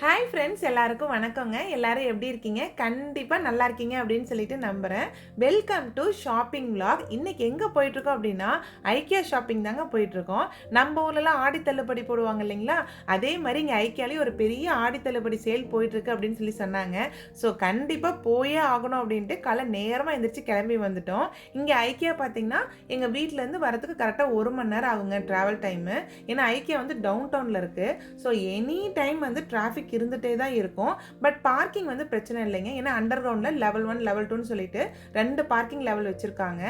Hi friends எல்லாருக்கும் வணக்கங்க. எல்லாரும் எப்படி இருக்கீங்க? கண்டிப்பாக நல்லா இருக்கீங்க அப்படின்னு சொல்லிட்டு நம்புகிறேன் வெல்கம் டு ஷாப்பிங் விளாக் இன்னைக்கு எங்கே போயிட்டுருக்கோம் அப்படின்னா ஐக்கியா ஷாப்பிங் தாங்க போயிட்டுருக்கோம். நம்ம ஊர்லலாம் ஆடி தள்ளுபடி போடுவாங்க இல்லைங்களா? அதே மாதிரி இங்கே ஐக்கியாலேயும் ஒரு பெரிய ஆடி தள்ளுபடி சேல் போயிட்டுருக்கு அப்படின்னு சொல்லி சொன்னாங்க. ஸோ கண்டிப்பாக போயே ஆகணும் அப்படின்ட்டு காலை நேரமாக எந்திரிச்சு கிளம்பி வந்துட்டோம். இங்கே ஐக்கியா பார்த்தீங்கன்னா எங்கள் வீட்டிலேருந்து வரதுக்கு கரெக்டாக ஒரு மணி நேரம் ஆகுங்க ட்ராவல் டைமு ஏன்னா ஐக்கியா வந்து டவுன் டவுனில் இருக்குது ஸோ எனி டைம் வந்து டிராஃபிக் இருந்துகிட்டே தான் இருக்கும். பட் பார்க்கிங் வந்து பிரச்சனை இல்லைங்க. ஏன்னா அண்டர் கிரவுண்டில் லெவல் ஒன் லெவல் டூன்னு சொல்லிட்டு ரெண்டு பார்க்கிங் லெவல் வச்சுருக்காங்க.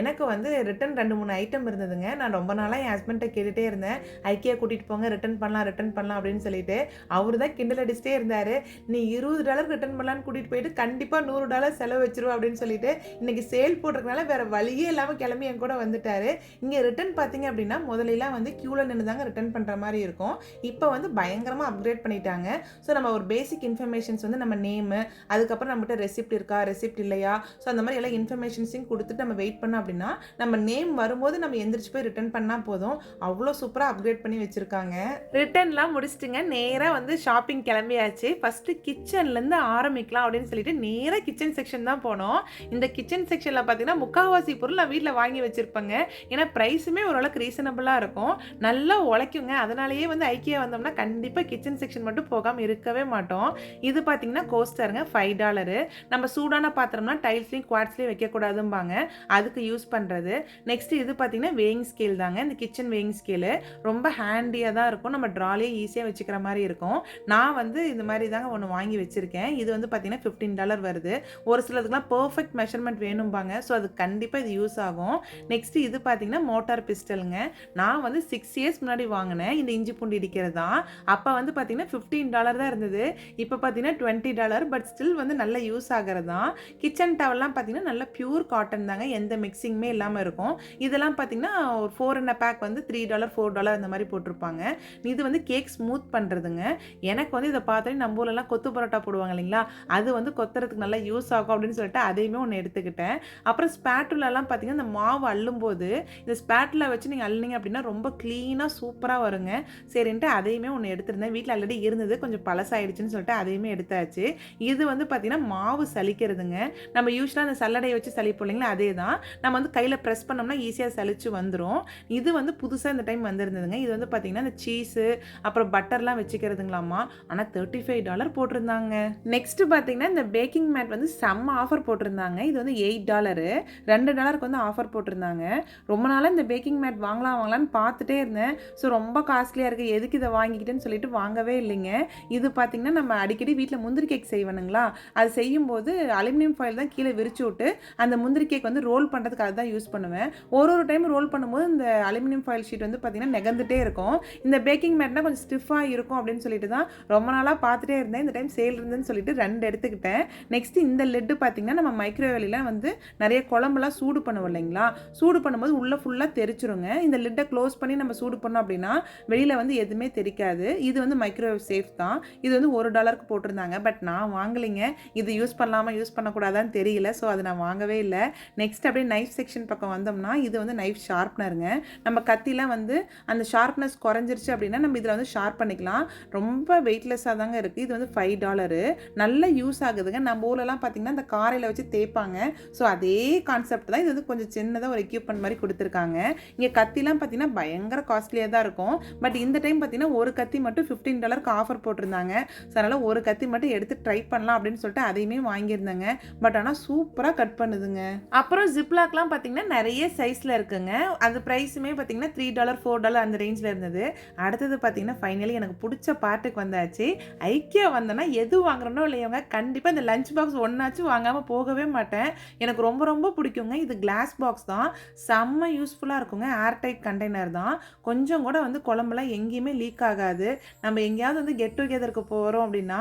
எனக்கு வந்து ரிட்டன் ரெண்டு மூணு ஐட்டம் இருந்ததுங்க. நான் ரொம்ப நாளாக என் ஹஸ்பண்ட்டை கேட்டுகிட்டே இருந்தேன். ஐக்கியா கூட்டிகிட்டு போங்க ரிட்டன் பண்ணலாம் ரிட்டன் பண்ணலாம் அப்படின்னு சொல்லிட்டு அவர் தான் கிண்டல் அடிச்சிட்டே இருந்தார். நீ இருபது டாலர் ரிட்டன் பண்ணலான்னு கூட்டிகிட்டு போயிட்டு கண்டிப்பாக நூறு டாலர் செலவு வச்சிருவோம் அப்படின்னு சொல்லிட்டு இன்றைக்கி சேல் போட்டிருக்கனால வேறு வழியே இல்லாமல் கிளம்பி என் கூட வந்துட்டார். இங்கே ரிட்டன் பார்த்தீங்க அப்படின்னா முதலிலாம் வந்து க்யூவில் நின்று தாங்க ரிட்டன் பண்ணுற மாதிரி இருக்கும். இப்போ வந்து பயங்கரமாக அப்கிரேட் பண்ணிட்டாங்க. ஸோ நம்ம ஒரு பேசிக் இன்ஃபர்மேஷன்ஸ் வந்து நம்ம நேமு அதுக்கப்புறம் நம்மகிட்ட ரெசிப்ட் இருக்கா ரெசிப்ட் இல்லையா? ஸோ அந்த மாதிரி எல்லா இன்ஃபர்மேஷன்ஸையும் கொடுத்துட்டு நம்ம வெயிட் பண்ணோம் அப்படின்னா நம்ம நேம் வரும்போது நம்ம எந்திரிச்சு போய் ரிட்டர்ன் பண்ணால் போதும். அவ்வளோ சூப்பராக அப்கிரேட் பண்ணி வச்சுருக்காங்க. ரிட்டர்ன்லாம் முடிச்சிட்டுங்க நேராக வந்து ஷாப்பிங் கிளம்பியாச்சு. ஃபஸ்ட்டு கிச்சன்லேருந்து ஆரம்பிக்கலாம் அப்படின்னு சொல்லிட்டு நேராக கிச்சன் செக்ஷன் தான் போனோம். இந்த கிச்சன் செக்ஷனில் பார்த்தீங்கன்னா முக்கால்வாசி பொருள் நான் வீட்டில் வாங்கி வச்சுருப்பேங்க. ஏன்னா ப்ரைஸுமே ஓரளவுக்கு ரீசனபிளாக இருக்கும். நல்லா உழைக்குங்க. அதனாலேயே வந்து ஐக்கியா வந்தோம்னா கண்டிப்பாக கிச்சன் செக்ஷன் மட்டும் போகாமல் இருக்கவே மாட்டோம். இது பார்த்தீங்கன்னா கோஸ்டருங்க ஃபைவ் டாலரு நம்ம சூடான பாத்திரம்னா டைல்ஸ்லையும் குவாட்ஸ்லையும் வைக்கக்கூடாதும்பாங்க. அதுக்கு யூஸ் பண்ணுறது நெக்ஸ்ட் இது பார்த்தீங்கன்னா வேயிங் ஸ்கேல் தாங்க. இந்த கிச்சன் வேயிங் ஸ்கேலு ரொம்ப ஹேண்டியாக தான் இருக்கும். நம்ம ட்ராலே ஈஸியாக வச்சுக்கிற மாதிரி இருக்கும். நான் வந்து இந்த மாதிரி தாங்க ஒன்று வாங்கி வச்சுருக்கேன். இது வந்து பார்த்தீங்கன்னா ஃபிஃப்டீன் டாலர் வருது. ஒரு சிலதுக்குலாம் பர்ஃபெக்ட் மெஷர்மெண்ட் வேணும்பாங்க. ஸோ அது கண்டிப்பாக இது யூஸ் ஆகும். நெக்ஸ்ட் இது பார்த்தீங்கன்னா மோட்டார் பிஸ்டலுங்க நான் வந்து சிக்ஸ் இயர்ஸ் முன்னாடி வாங்கினேன். இந்த இஞ்சி பூண்டு இடிக்கிறது. தான் அப்போ வந்து பார்த்தீங்கன்னா ஃபிஃப்டீன் டாலர் தான் இருந்தது. இப்போ பார்த்தீங்கன்னா டுவெண்ட்டி டாலர் பட் ஸ்டில் வந்து நல்ல யூஸ் ஆகிறது தான் கிச்சன் டவல்லாம் பார்த்தீங்கன்னா நல்ல பியூர் காட்டன் தாங்க. எந்த மிக்சிங்குமே இல்லாமல் இருக்கும். இதெல்லாம் பார்த்தீங்கன்னா ஒரு ஃபோர் அண்ட் பேக் வந்து த்ரீ டாலர் ஃபோர் டாலர் அந்த மாதிரி போட்டிருப்பாங்க. இது வந்து கேக் ஸ்மூத் பண்ணுறதுங்க எனக்கு வந்து இதை பார்த்தோன்னே நம்ம ஊர்லலாம் கொத்து பரோட்டா போடுவாங்க இல்லைங்களா? அது வந்து கொத்துறதுக்கு நல்லா யூஸ் ஆகும் அப்படின்னு சொல்லிட்டு அதையுமே ஒன்று எடுத்துக்கிட்டேன். அப்புறம் ஸ்பேட்டுலலாம் பார்த்தீங்கன்னா இந்த மாவு அள்ளும்போது இந்த ஸ்பேட்டில் வச்சு நீங்கள் அள்ளினீங்க அப்படின்னா ரொம்ப க்ளீனாக சூப்பராக வருங்க. சரின்ட்டு அதையுமே ஒன்று எடுத்திருந்தேன். வீட்டில் ஆல்ரெடி இருந்தது. கொஞ்சம் கொஞ்சம் பழசாயிடுச்சுன்னு சொல்லிட்டு அதையுமே எடுத்தாச்சு. இது வந்து பார்த்தீங்கன்னா மாவு சலிக்கிறதுங்க நம்ம யூஸ்வலாக அந்த சல்லடையை வச்சு சலிப்போம் இல்லைங்களா? அதே தான் நம்ம வந்து கையில் ப்ரெஸ் பண்ணோம்னா ஈஸியாக சலிச்சு வந்துடும் இது வந்து புதுசாக இந்த டைம் வந்திருந்ததுங்க. இது வந்து பார்த்தீங்கன்னா இந்த சீஸு அப்புறம் பட்டர்லாம் வச்சுக்கிறதுங்களாம்மா ஆனால் தேர்ட்டி ஃபைவ் டாலர் போட்டிருந்தாங்க. நெக்ஸ்ட்டு பார்த்தீங்கன்னா இந்த பேக்கிங் மேட் வந்து செம்ம ஆஃபர் போட்டிருந்தாங்க. இது வந்து எயிட் டாலரு ரெண்டு டாலருக்கு வந்து ஆஃபர் போட்டிருந்தாங்க. ரொம்ப நாளாக இந்த பேக்கிங் மேட் வாங்கலாம் வாங்கலாம்னு பார்த்துட்டே இருந்தேன். ஸோ ரொம்ப காஸ்ட்லியாக இருக்குது எதுக்கு இதை வாங்கிக்கிட்டேன்னு சொல்லிட்டு வாங்கவே இல்லைங்க. இது பார்த்திங்கன்னா நம்ம அடிக்கடி வீட்டில் முந்திரி கேக் செய்வனுங்களா? அது செய்யும்போது அலுமினியம் ஃபாயில் தான் கீழே விரிச்சு விட்டு அந்த முந்திரி கேக் வந்து ரோல் பண்ணுறதுக்கு அதுதான் யூஸ் பண்ணுவேன். ஒரு ஒரு டைம் ரோல் பண்ணும்போது இந்த அலுமினியம் ஃபாயில் ஷீட் வந்து பார்த்தீங்கன்னா நெகந்துட்டே இருக்கும். இந்த பேக்கிங் மேட்னா கொஞ்சம் ஸ்டிஃபாக இருக்கும் அப்படின்னு சொல்லிட்டு தான் ரொம்ப நாளாக பார்த்துட்டே இருந்தேன். இந்த டைம் சேல் இருந்தேன்னு சொல்லிட்டு ரெண்டு எடுத்துக்கிட்டேன். நெக்ஸ்ட் இந்த லெட்டு பார்த்திங்கன்னா நம்ம மைக்ரோவேவ்லாம் வந்து நிறைய குழம்புலாம் சூடு பண்ணுவோம் இல்லைங்களா? சூடு பண்ணும்போது உள்ளே ஃபுல்லாக தெரிச்சிருங்க. இந்த லிட்டை க்ளோஸ் பண்ணி நம்ம சூடு பண்ணோம் அப்படின்னா வெளியில் வந்து எதுவுமே தெரிக்காது. இது வந்து மைக்ரோவேவ் சேஃப் தான். இது வந்து ஒரு டாலருக்கு போட்டிருந்தாங்க. பட் நான் வாங்கலைங்க. இது யூஸ் பண்ணலாமா யூஸ் பண்ணக்கூடாதான்னு தெரியல. ஸோ அதை நான் வாங்கவே இல்லை. நெக்ஸ்ட் அப்படியே நைஃப் செக்ஷன் பக்கம் வந்தோம்னா இது வந்து நைஃப் ஷார்ப்னருங்க நம்ம கத்திலாம் வந்து அந்த ஷார்ப்னஸ் குறைஞ்சிருச்சு அப்படின்னா நம்ம இதில் வந்து ஷார்ப் பண்ணிக்கலாம். ரொம்ப வெயிட்லெஸ்ஸாக தாங்க இருக்குது இது வந்து ஃபைவ் டாலரு. நல்ல யூஸ் ஆகுதுங்க. நம்ம ஊர்லலாம் பார்த்தீங்கன்னா அந்த காரையில் வச்சு தேய்ப்பாங்க. ஸோ அதே கான்செப்ட் தான். இது வந்து கொஞ்சம் சின்னதாக ஒரு எக்யூப்மெண்ட் மாதிரி கொடுத்துருக்காங்க. இங்கே கத்திலாம் பார்த்தீங்கன்னா பயங்கர காஸ்ட்லியாக தான் இருக்கும். பட் இந்த டைம் பார்த்தீங்கன்னா ஒரு கத்தி மட்டும் ஃபிஃப்டீன் டாலருக்கு ஆஃபர் போட்டிருந்தாங்க. ஸோ அதனால் ஒரு கத்தி மட்டும் எடுத்து ட்ரை பண்ணலாம் அப்படின்னு சொல்லிட்டு அதையுமே வாங்கியிருந்தேங்க. பட் ஆனால் சூப்பராக கட் பண்ணுதுங்க. அப்புறம் ஜிப்லாக்லாம் பார்த்தீங்கன்னா நிறைய சைஸில் இருக்குங்க. அந்த ப்ரைஸுமே பார்த்தீங்கன்னா த்ரீ டாலர் ஃபோர் டாலர் அந்த ரேஞ்சில் இருந்தது. அடுத்தது பார்த்தீங்கன்னா ஃபைனலி எனக்கு பிடிச்ச பார்ட்டுக்கு வந்தாச்சு. ஐக்கியா வந்தேன்னா எது வாங்குறனோ இல்லையவங்க கண்டிப்பாக இந்த லஞ்ச் பாக்ஸ் ஒன்றாச்சும் வாங்காமல் போகவே மாட்டேன். எனக்கு ரொம்ப ரொம்ப பிடிக்குங்க. இது கிளாஸ் பாக்ஸ் தான். செம்ம யூஸ்ஃபுல்லாக இருக்குங்க. ஏர்டைட் கண்டெய்னர் தான். கொஞ்சம் கூட வந்து குழம்புலாம் எங்கேயுமே லீக் ஆகாது. நம்ம எங்கேயாவது வந்து கெட் டுகெதருக்கு போகிறோம் அப்படின்னா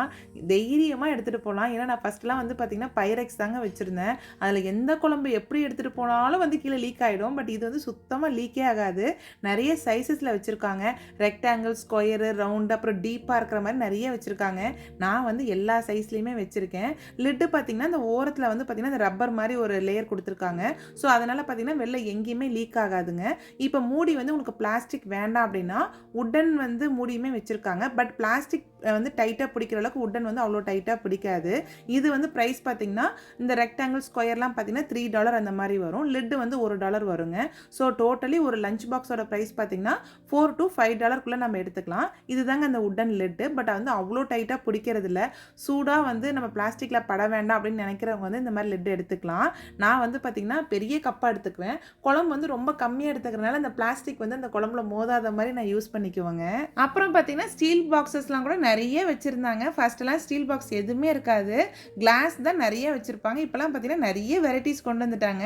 தைரியமாக எடுத்துகிட்டு போகலாம் ஏன்னா நான் ஃபஸ்ட்லாம் வந்து பார்த்திங்கன்னா பைரெக்ஸ் தாங்க வச்சுருந்தேன். அதில் எந்த குழம்பு எப்படி எடுத்துகிட்டு போனாலும் வந்து கீழே லீக் ஆகிடும் பட் இது வந்து சுத்தமாக லீக்கே ஆகாது. நிறைய சைஸஸில் வச்சுருக்காங்க. ரெக்டாங்கிள் ஸ்கொயரு ரவுண்டு அப்புறம் டீப்பாக இருக்கிற மாதிரி நிறைய வச்சுருக்காங்க. நான் வந்து எல்லா சைஸ்லேயுமே வச்சுருக்கேன். லிட்டு பார்த்திங்கன்னா அந்த ஓரத்தில் வந்து பார்த்திங்கன்னா அந்த ரப்பர் மாதிரி ஒரு லேயர் கொடுத்துருக்காங்க. ஸோ அதனால் பார்த்திங்கன்னா வெளில எங்கேயுமே லீக் ஆகாதுங்க. இப்போ மூடி வந்து உங்களுக்கு பிளாஸ்டிக் வேண்டாம் அப்படின்னா உடன் வந்து மூடியுமே வச்சுருக்காங்க. பட் பிளாஸ்டிக் வந்து டைட்டாக பிடிக்கிற அளவுக்கு உட்டன் வந்து அவ்வளோ டைட்டாக பிடிக்காது. இது வந்து ப்ரைஸ் பார்த்தீங்கன்னா இந்த ரெக்டாங்கிள் ஸ்கொயர்லாம் பார்த்தீங்கன்னா த்ரீ டாலர் அந்த மாதிரி வரும். லிட்டு வந்து ஒரு டாலர் வருங்க. ஸோ டோட்டலி ஒரு லஞ்ச் பாக்ஸோட ப்ரைஸ் பார்த்தீங்கன்னா ஃபோர் டு ஃபைவ் டாலருக்குள்ளே நம்ம எடுத்துக்கலாம். இதுதாங்க அந்த உட்டன் லிட்டு பட் வந்து அவ்வளோ டைட்டாக பிடிக்கிறது இல்லை சூடாக வந்து நம்ம பிளாஸ்டிக்கில் பட வேண்டாம் அப்படின்னு நினைக்கிறவங்க வந்து இந்த மாதிரி லெட் எடுத்துக்கலாம். நான் வந்து பார்த்திங்கன்னா பெரிய கப்பாக எடுத்துக்குவேன். குழம்பு வந்து ரொம்ப கம்மியாக எடுத்துக்கிறனால அந்த பிளாஸ்டிக் வந்து அந்த குழம்புல மோதாத மாதிரி நான் யூஸ் பண்ணிக்குவேங்க. அப்புறம் பார்த்தீங்கன்னா ஸ்டீல் பாக்ஸஸ்லாம் கூட நிறைய வச்சுருந்தாங்க. ஃபஸ்ட்டெல்லாம் ஸ்டீல் பாக்ஸ் எதுவுமே இருக்காது. கிளாஸ் தான் நிறைய வச்சுருப்பாங்க. இப்போலாம் பார்த்தீங்கன்னா நிறைய வெரைட்டிஸ் கொண்டு வந்துட்டாங்க.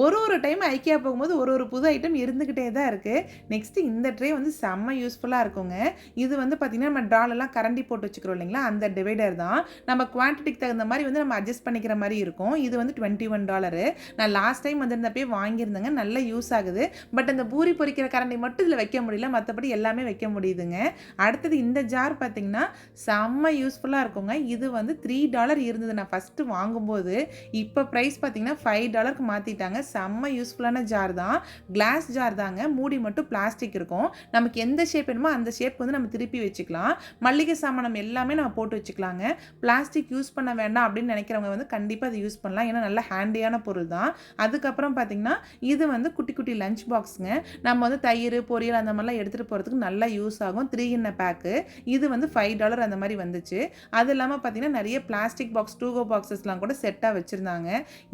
ஒரு ஒரு டைம் ஐக்கியா போகும்போது ஒரு ஒரு புது ஐட்டம் இருந்துக்கிட்டே தான் இருக்குது நெக்ஸ்ட்டு இந்த ட்ரே வந்து செம்ம யூஸ்ஃபுல்லாக இருக்குங்க. இது வந்து பார்த்திங்கன்னா நம்ம ட்ராலெல்லாம் கரண்டி போட்டு வச்சுக்கிறோம் இல்லைங்களா? அந்த டிவைடர் தான். நம்ம குவான்டிட்டிக்கு தகுந்த மாதிரி வந்து நம்ம அட்ஜஸ்ட் பண்ணிக்கிற மாதிரி இருக்கும். இது வந்து டுவெண்ட்டி ஒன் டாலரு நான் லாஸ்ட் டைம் வந்திருந்தப்பே வாங்கியிருந்தேங்க. நல்ல யூஸ் ஆகுது. பட் அந்த பூரி பொரிக்கிற கரண்டி மட்டும் இதில் வைக்க முடியல. மற்றபடி எல்லாமே வைக்க முடியுதுங்க. அடுத்தது இந்த ஜார் பார்த்திங்கன்னா செம்ம யூஸ்ஃபுல்லாக இருக்குங்க. இது வந்து த்ரீ டாலர் இருந்தது. நான் ஃபஸ்ட்டு வாங்கும்போது இப்போ ப்ரைஸ் பார்த்தீங்கன்னா ஃபைவ் டாலருக்கு மாற்றிட்டாங்க செம்ம யூஸ்ஃபுல்லான ஜார் தான். கிளாஸ் ஜார் தாங்க. மூடி மட்டும் பிளாஸ்டிக் இருக்கும். நமக்கு எந்த ஷேப் வேணுமோ அந்த ஷேப் வந்து நம்ம திருப்பி வச்சுக்கலாம். மல்லிகை சாமானம் எல்லாமே நம்ம போட்டு வச்சுக்கலாங்க. பிளாஸ்டிக் யூஸ் பண்ண வேண்டாம் அப்படின்னு நினைக்கிறவங்க வந்து கண்டிப்பாக அதை யூஸ் பண்ணலாம். ஏன்னா நல்ல ஹேண்டியான பொருள் தான். அதுக்கப்புறம் பார்த்தீங்கன்னா இது வந்து குட்டி குட்டி லஞ்ச் பாக்ஸுங்க நம்ம வந்து தயிர் பொரியல் அந்த மாதிரிலாம் எடுத்துகிட்டு போகிறதுக்கு நல்லா யூஸ் ஆகும். த்ரீ இன்ன பேக்கு இது வந்து ஃபைவ் டாலர் அந்த மாதிரி வந்துச்சு. அது இல்லாமல் பார்த்தீங்கன்னா நிறைய பிளாஸ்டிக் பாக்ஸ் டூகோ பாக்ஸஸ்லாம் கூட செட்டாக வச்சுருந்தாங்க.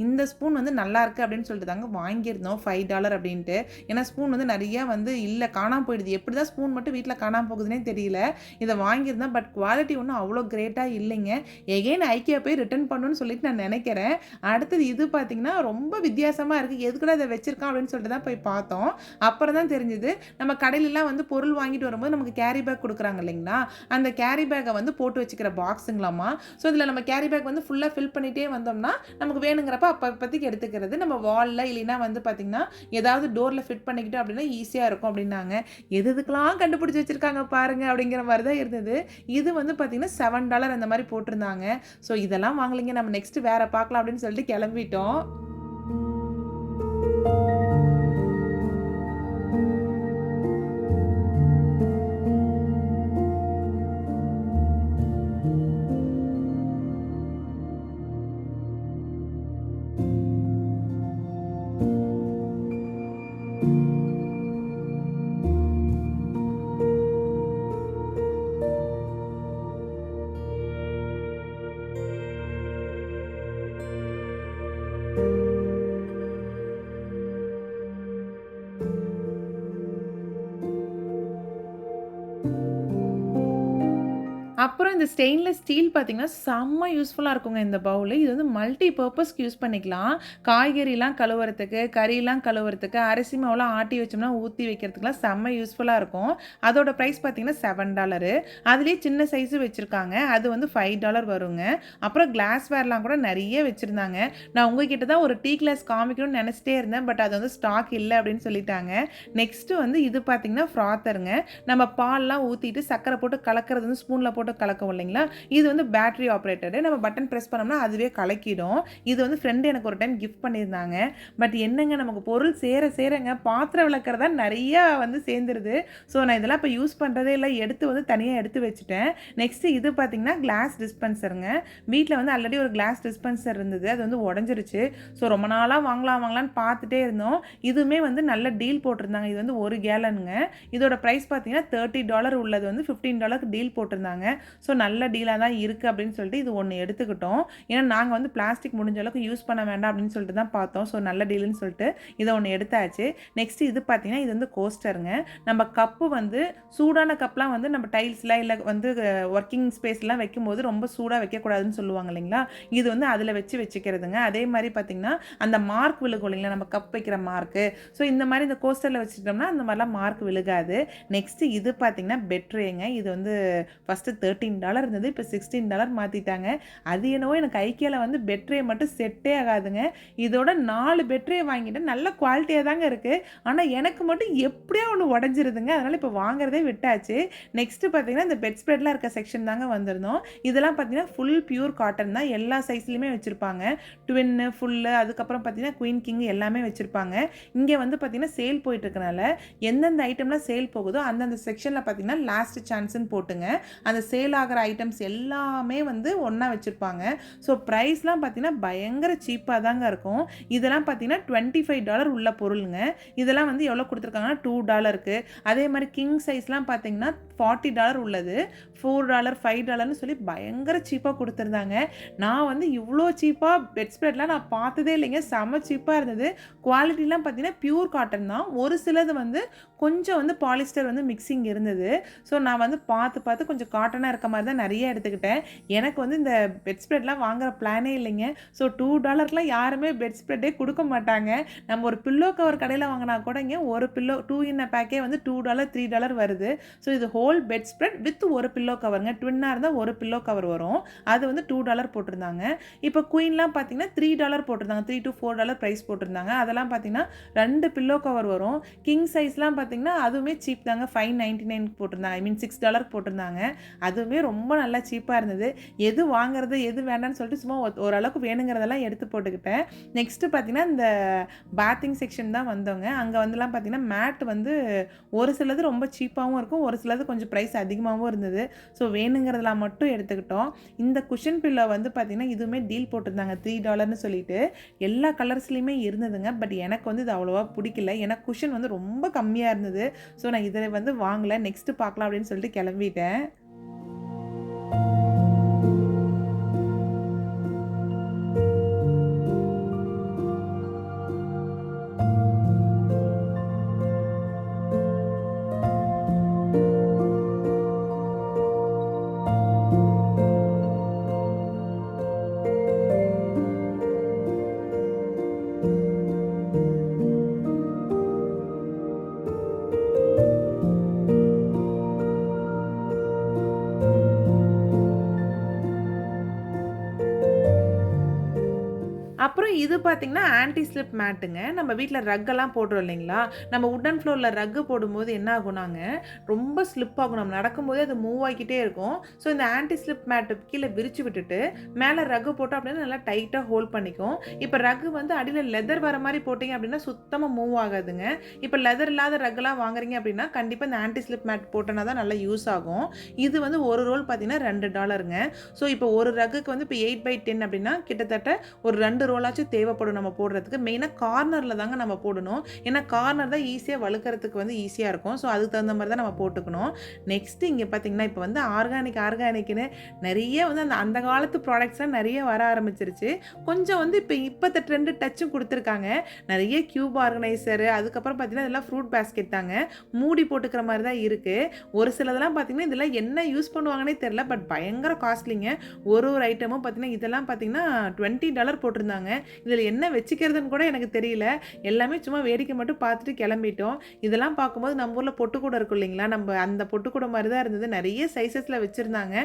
இந்த ஸ்பூன் வந்து நல்லா இருக்குது அப்படின்னு சொல்லிட்டு தாங்க வாங்கியிருந்தோம். ஃபைவ் டாலர் அப்படின்ட்டு. ஏன்னா ஸ்பூன் வந்து நிறைய வந்து இல்லை காணாமல் போயிடுது. எப்படி தான் ஸ்பூன் மட்டும் வீட்டில் காணாமல் போகுதுன்னே தெரியல. இதை வாங்கியிருந்தேன் பட் குவாலிட்டி ஒன்றும் அவ்வளோ கிரேட்டாக இல்லைங்க. எகைன் ஐக்கியா போய் ரிட்டர்ன் பண்ணணும்னு சொல்லிட்டு நான் நினைக்கிறேன். அடுத்தது இது பார்த்தீங்கன்னா ரொம்ப வித்தியாசமாக இருக்குது எதுக்கூட அதை வச்சிருக்கான் அப்படின்னு சொல்லிட்டு தான் போய் பார்த்தோம். அப்புறம் தான் தெரிஞ்சுது. நம்ம கடையிலலாம் வந்து பொருள் வாங்கிட்டு வரும்போது நமக்கு கேரி பேக் கொடுக்குறாங்க இல்லைங்களா? அந்த கேரி பேக்கை வந்து போட்டு வச்சுக்கிற பாக்ஸுங்களாம்மா ஸோ இதில் நம்ம கேரி பேக் வந்து ஃபுல்லாக ஃபில் பண்ணிகிட்டே வந்தோம்னா நமக்கு வேணுங்கிறப்ப அப்போ அப்போதைக்கு எடுத்துக்கிறது. நம்ம வாலில் இல்லைன்னா வந்து பார்த்திங்கன்னா ஏதாவது டோரில் ஃபிட் பண்ணிக்கிட்டோம் அப்படின்னா ஈஸியாக இருக்கும் அப்படின்னாங்க. எது இதுக்கெலாம் கண்டுபிடிச்சி வச்சுருக்காங்க பாருங்க அப்படிங்கிற மாதிரி தான் இருந்தது. இது வந்து பார்த்திங்கன்னா செவன் டாலர் அந்த மாதிரி போட்டிருந்தாங்க. ஸோ இதெல்லாம் வாங்கலைங்க. நம்ம நெக்ஸ்ட்டு வேறு பார்க்கலாம் அப்படின்னு சொல்லிட்டு கிளம்பிட்டோம். அப்புறம் இந்த ஸ்டெயின்லெஸ் ஸ்டீல் பார்த்தீங்கன்னா செம்ம யூஸ்ஃபுல்லாக இருக்குங்க இந்த பவுலு இது வந்து மல்டி பர்பஸ்க்கு யூஸ் பண்ணிக்கலாம். காய்கறிலாம் கழுவுறதுக்கு கறிலாம் கழுவுறதுக்கு அரிசி மாவுலாம் ஆட்டி வச்சோம்னா ஊற்றி வைக்கிறதுக்குலாம் செம்ம யூஸ்ஃபுல்லாக இருக்கும். அதோட ப்ரைஸ் பார்த்தீங்கன்னா செவன் டாலரு அதுலேயே சின்ன சைஸு வச்சுருக்காங்க. அது வந்து ஃபைவ் டாலர் வருங்க. அப்புறம் கிளாஸ் வேர்லாம் கூட நிறைய வச்சுருந்தாங்க. நான் உங்ககிட்ட தான் ஒரு டீ கிளாஸ் காமிக்கணும்னு நினச்சிட்டே இருந்தேன். பட் அது வந்து ஸ்டாக் இல்லை அப்படின்னு சொல்லிட்டாங்க. நெக்ஸ்ட்டு வந்து இது பார்த்தீங்கன்னா ஃப்ராத்தருங்க நம்ம பால்லாம் ஊற்றிட்டு சக்கரை போட்டு கலக்கிறது வந்து ஸ்பூனில் போட்டு கலக்கும் இல்லைங்களா? இது வந்து பேட்டரி ஆப்ரேட்டடு நம்ம பட்டன் ப்ரெஸ் பண்ணோம்னா அதுவே கலக்கிடும். இது வந்து ஃப்ரெண்டு எனக்கு ஒரு டைம் கிஃப்ட் பண்ணியிருந்தாங்க. பட் என்னங்க நமக்கு பொருள் சேர சேரங்க பாத்திரம் விளக்குறதா நிறையா வந்து சேர்ந்துருது. ஸோ நான் இதெல்லாம் இப்போ யூஸ் பண்ணுறதே இல்லை. எடுத்து வந்து தனியாக எடுத்து வச்சுட்டேன். நெக்ஸ்ட்டு இது பார்த்தீங்கன்னா கிளாஸ் டிஸ்பென்சருங்க வீட்டில் வந்து ஆல்ரெடி ஒரு கிளாஸ் டிஸ்பென்சர் இருந்தது. அது வந்து உடஞ்சிருச்சு. ஸோ ரொம்ப நாளாக வாங்கலாம் வாங்கலாம்னு பார்த்துட்டே இருந்தோம். இதுவுமே வந்து நல்ல டீல் போட்டிருந்தாங்க. இது வந்து ஒரு கேலனுங்க இதோட ப்ரைஸ் பார்த்தீங்கன்னா தேர்ட்டி டாலர் உள்ளது. வந்து ஃபிஃப்டீன் டாலருக்கு டீல் போட்டிருந்தாங்க. ஸோ நல்ல டீலாக தான் இருக்குது அப்படின்னு சொல்லிட்டு இது ஒன்று எடுத்துக்கிட்டோம். ஏன்னா நாங்கள் வந்து பிளாஸ்டிக் முடிஞ்ச அளவுக்கு யூஸ் பண்ண வேண்டாம் அப்படின்னு சொல்லிட்டு தான் பார்த்தோம். ஸோ நல்ல டீலுன்னு சொல்லிட்டு இதை ஒன்று எடுத்தாச்சு. நெக்ஸ்ட் இது பார்த்தீங்கன்னா இது வந்து கோஸ்டருங்க நம்ம கப்பு வந்து சூடான கப்லாம் வந்து நம்ம டைல்ஸில் இல்லை வந்து ஒர்க்கிங் ஸ்பேஸ்லாம் வைக்கும்போது ரொம்ப சூடாக வைக்கக்கூடாதுன்னு சொல்லுவாங்க இல்லைங்களா? இது வந்து அதில் வச்சு வச்சுக்கிறதுங்க. அதே மாதிரி பார்த்தீங்கன்னா அந்த மார்க் விழுகும் இல்லைங்களா? நம்ம கப் வைக்கிற மார்க்கு ஸோ இந்த மாதிரி இந்த கோஸ்டரில் வச்சுட்டோம்னா அந்த மாதிரிலாம் மார்க் விழுகாது. நெக்ஸ்ட்டு இது பார்த்தீங்கன்னா பெட்ரேங்க இது வந்து ஃபஸ்ட்டு தேர்ட்டீன் டாலர் இருந்தது இப்போ சிக்ஸ்டீன் டாலர் மாற்றிட்டாங்க அது என்னவோ எனக்கு ஐக்கியாவில் வந்து பெட்ரே மட்டும் செட்டே ஆகாதுங்க. இதோட நாலு பெட்ரே வாங்கிட்டேன். நல்ல குவாலிட்டியாக தாங்க இருக்குது ஆனால் எனக்கு மட்டும் எப்படியோ ஒன்று உடஞ்சிருதுங்க. அதனால் இப்போ வாங்குறதே விட்டாச்சு. நெக்ஸ்ட்டு பார்த்தீங்கன்னா இந்த பெட் ஸ்ப்ரெட்லாம் இருக்க செக்ஷன் தாங்க வந்திருந்தோம். இதெல்லாம் பார்த்தீங்கன்னா ஃபுல் பியூர் காட்டன் தான். எல்லா சைஸ்லையுமே வச்சுருப்பாங்க. ட்வின்னு ஃபுல்லு அதுக்கப்புறம் பார்த்தீங்கன்னா குயின் கிங் எல்லாமே வச்சுருப்பாங்க. இங்கே வந்து பார்த்தீங்கன்னா சேல் போயிட்டுருக்கனால எந்தெந்த ஐட்டம்லாம் சேல் போகுதோ அந்தந்த செக்ஷனில் பார்த்தீங்கன்னா லாஸ்ட் சான்ஸ்னு போட்டுங்க. அந்த சேல் சேல் ஆகிற ஐட்டம்ஸ் எல்லாமே வந்து ஒன்றா வச்சுருப்பாங்க. ஸோ ப்ரைஸ்லாம் பார்த்தீங்கன்னா பயங்கர சீப்பாக தாங்க இருக்கும். இதெல்லாம் பார்த்தீங்கன்னா டுவெண்ட்டி ஃபைவ் டாலர் உள்ள பொருளுங்க. இதெல்லாம் வந்து எவ்வளோ கொடுத்துருக்காங்கன்னா டூ டாலருக்கு அதே மாதிரி கிங் சைஸ்லாம் பார்த்தீங்கன்னா ஃபார்ட்டி டாலர் உள்ளது. ஃபோர் டாலர் ஃபைவ் டாலர்னு சொல்லி பயங்கர சீப்பாக கொடுத்துருந்தாங்க. நான் வந்து இவ்வளோ சீப்பாக பெட்ஸ்ப்ரெட்லாம் நான் பார்த்ததே இல்லைங்க. செம சீப்பாக இருந்தது. குவாலிட்டிலாம் பார்த்தீங்கன்னா பியூர் காட்டன் தான். ஒரு சிலது வந்து கொஞ்சம் வந்து பாலிஸ்டர் வந்து மிக்சிங் இருந்தது. ஸோ நான் வந்து பார்த்து பார்த்து கொஞ்சம் காட்டனாக இருக்க மாதிரி தான் நிறைய எடுத்துக்கிட்டேன். எனக்கு வந்து இந்த பெட் ஸ்ப்ரெட்லாம் வாங்குற பிளானே இல்லைங்க. ஸோ டூ டாலர்லாம் யாருமே பெட் ஸ்ப்ரெட்டே கொடுக்க மாட்டாங்க. நம்ம ஒரு பில்லோ கவர் கடையில் வாங்கினா கூட இங்கே ஒரு பில்லோ டூ இன்ன பேக்கே வந்து டூ டாலர் த்ரீ டாலர் வருது. ஸோ இது ஹோல் பெட் ஸ்ப்ரெட் வித் ஒரு பில்லோ கவருங்க ட்வின்னாக இருந்தால் ஒரு பில்லோ கவர் வரும். அது வந்து டூ டாலர் போட்டிருந்தாங்க. இப்போ குயின்லாம் பார்த்தீங்கன்னா த்ரீ டாலர் போட்டிருந்தாங்க. Three to four dollar price போட்டிருந்தாங்க. அதெல்லாம் பார்த்தீங்கன்னா ரெண்டு பில்லோ கவர் வரும். கிங் சைஸ்லாம் பார்த்தீங்கன்னா அதுவுமே சீப் தாங்க. ஃபைவ் நைன்டி நைன் போட்டிருந்தாங்க. ஐ மீன் சிக்ஸ் டாலர் போட்டிருந்தாங்க. அதுவுமே ரொம்ப நல்லா சீப்பாக இருந்தது. எது வாங்குறது எது வேண்டாம்னு சொல்லிட்டு சும்மா ஓரளவுக்கு வேணுங்கிறதெல்லாம் எடுத்து போட்டுக்கிட்டேன். நெக்ஸ்ட்டு பார்த்தீங்கன்னா இந்த பாத்திங் செக்ஷன் தான் வந்தவங்க. அங்கே வந்துலாம் பார்த்தீங்கன்னா மேட் வந்து ஒரு சிலது ரொம்ப சீப்பாகவும் இருக்கும் ஒரு சிலது கொஞ்சம் ப்ரைஸ் அதிகமாகவும் இருந்தது. ஸோ வேணுங்கிறதெல்லாம் மட்டும் எடுத்துக்கிட்டோம். இந்த குஷன் பில்லோ வந்து பார்த்தீங்கன்னா இதுவுமே டீல் போட்டிருந்தாங்க. த்ரீ டாலர்னு சொல்லிட்டு. எல்லா கலர்ஸ்லையுமே இருந்ததுங்க. பட் எனக்கு வந்து இது அவ்வளோவா பிடிக்கல. எனக்கு குஷன் வந்து ரொம்ப கம்மியாக இருந்தது. ஸோ நான் இதை வந்து வாங்கலை. நெக்ஸ்ட்டு பார்க்கலாம் அப்படின்னு சொல்லிட்டு கிளம்பிட்டேன். பார்த்தீங்கன்னா ஆன்டி ஸ்லிப் மேட்டுங்க. நம்ம வீட்டில் ரக்கெல்லாம் போடுறோம் இல்லைங்களா? நம்ம உட்டன் ஃப்ளோரில் ரக்கு போடும்போது என்ன ஆகுனாங்க? ரொம்ப ஸ்லிப் ஆகும். நம்ம நடக்கும்போதே அது மூவ் ஆகிக்கிட்டே இருக்கும். ஸோ இந்த ஆன்டி ஸ்லிப் மேட்டு கீழே விரிச்சு விட்டுட்டு மேலே ரக்கு போட்டோம் அப்படின்னா நல்லா டைட்டாக ஹோல்ட் பண்ணிக்கும். இப்போ ரக்கு வந்து அடியில் லெதர் வர மாதிரி போட்டிங்க அப்படின்னா சுத்தமாக மூவ் ஆகாதுங்க. இப்போ லெதர் இல்லாத ரக்கெல்லாம் வாங்குறீங்க அப்படின்னா கண்டிப்பாக இந்த ஆன்டி ஸ்லிப் மேட் போட்டோன்னா தான் நல்லா யூஸ் ஆகும். இது வந்து ஒரு ரோல் பார்த்தீங்கன்னா ரெண்டு டாலருங்க ஸோ இப்போ ஒரு ரக்குக்கு வந்து இப்போ எயிட் பை டென் அப்படின்னா கிட்டத்தட்ட ஒரு ரெண்டு ரோலாச்சும் தேவைப்படும் நம்ம போடுறதுக்கு. மெயினாக கார்னரில் தாங்க நம்ம போடணும். ஏன்னா கார்னர் தான் ஈஸியாக வழுக்கிறதுக்கு வந்து ஈஸியாக இருக்கும். ஸோ அதுக்கு தகுந்த மாதிரி தான் நம்ம போட்டுக்கணும். நெக்ஸ்ட் இங்கே பார்த்தீங்கன்னா இப்போ வந்து ஆர்கானிக் ஆர்கானிக்னு நிறைய வந்து அந்த அந்த காலத்து ப்ராடக்ட்ஸ்லாம் நிறைய வர ஆரம்பிச்சிருச்சு. கொஞ்சம் வந்து இப்போ இப்போத்த ட்ரெண்டு டச்சும் கொடுத்துருக்காங்க. நிறைய க்யூப் ஆர்கனைசரு அதுக்கப்புறம் பார்த்தீங்கன்னா இதெல்லாம் ஃப்ரூட் பேஸ்கெட் தாங்க. மூடி போட்டுக்கிற மாதிரி தான் இருக்குது ஒரு சிலதெல்லாம் பார்த்தீங்கன்னா இதெல்லாம் என்ன யூஸ் பண்ணுவாங்கன்னே தெரில பட் பயங்கர காஸ்ட்லிங்க ஒரு ஒரு ஐட்டமும் பார்த்தீங்கன்னா இதெல்லாம் பார்த்தீங்கன்னா டுவெண்ட்டி டாலர் போட்டிருந்தாங்க. இதில் என்ன வச்சுக்கிறதுன்னு கூட எனக்கு தெரியல. எல்லாமே சும்மா வேடிக்கை மட்டும் பார்த்துட்டு கிளம்பிட்டோம். இதெல்லாம் பார்க்கும்போது நம்ம ஊரில் பொட்டுக்கூடம் இருக்கும் இல்லைங்களா? நம்ம அந்த பொட்டுக்கூடம் மாதிரி தான் இருந்தது. நிறைய சைஸஸில் வச்சுருந்தாங்க.